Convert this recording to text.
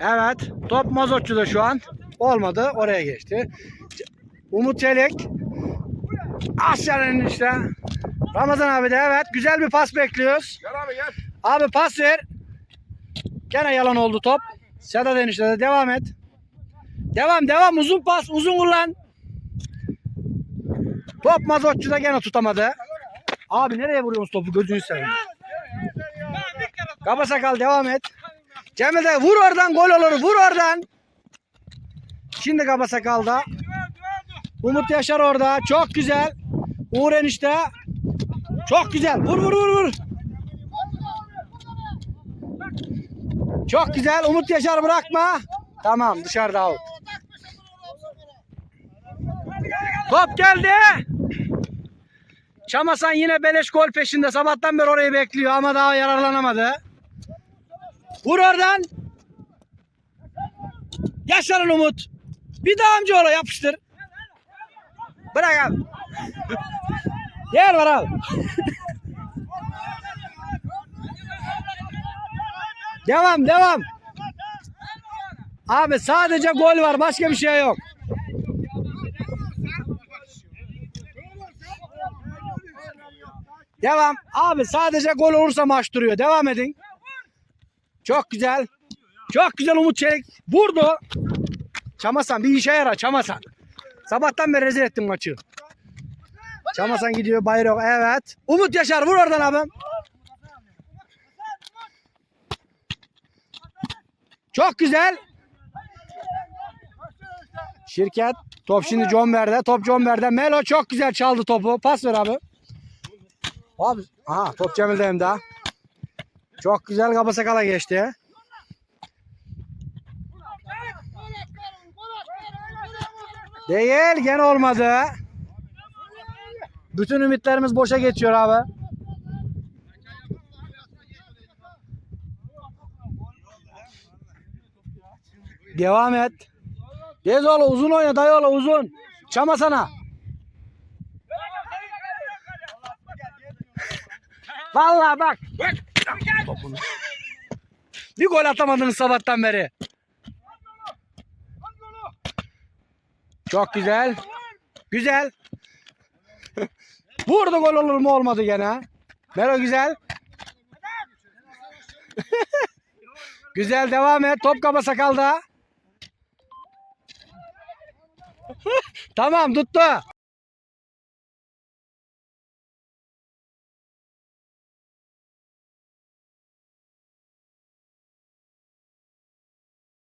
Evet. Top mazotçuda şu an. Olmadı. Oraya geçti. Umut Çelik. Aşağının işte. Ramazan abi de evet. Güzel bir pas bekliyoruz. Gel abi gel. Abi pas ver. Gene yalan oldu top. Sedat enişte de devam et. Devam devam uzun pas uzun kullan. Top mazotçuda gene tutamadı. Abi nereye vuruyorsun topu gözünü seveyim. Kaba sakal devam et. Cemil de vur oradan gol olur vur oradan. Şimdi kaba sakalda. Umut Yaşar orada çok güzel. Uğur enişte. Çok güzel vur vur vur vur. Çok güzel. Umut Yaşar bırakma. Tamam dışarıda out. Top geldi. Çamasan yine beleş gol peşinde. Sabahtan beri orayı bekliyor ama daha yararlanamadı. Vur oradan. Yaşarın Umut. Bir daha amcaoğlu yapıştır. Bırak abi. Yer var abi. Devam devam. Abi sadece gol var başka bir şey yok. Devam. Abi sadece gol olursa maç duruyor. Devam edin. Çok güzel. Çok güzel Umut Çelik. Vurdu. Çamasan bir işe yarar Çamasan. Sabahtan beri rezil ettin maçı. Çamasan gidiyor bayrak. Evet. Umut Yaşar vur oradan abi. Çok güzel. Şirket. Top şimdi John Ber'de. Top John Ber'de. Melo çok güzel çaldı topu. Pas ver abi. Abi. Aha top Cemil'de hem daha. Çok güzel kaba sakala geçti. Değil gene olmadı. Bütün ümitlerimiz boşa geçiyor abi. Devam et. Dezoğlu uzun oyna dayıoğlu uzun. Çama sana. Vallahi bak. Topunu. Bir gol atamadınız sabahtan beri. Çok güzel. Güzel. Burada gol olur mu olmadı gene. Mero güzel. güzel devam et. Top kaba sakalda. tamam tuttu.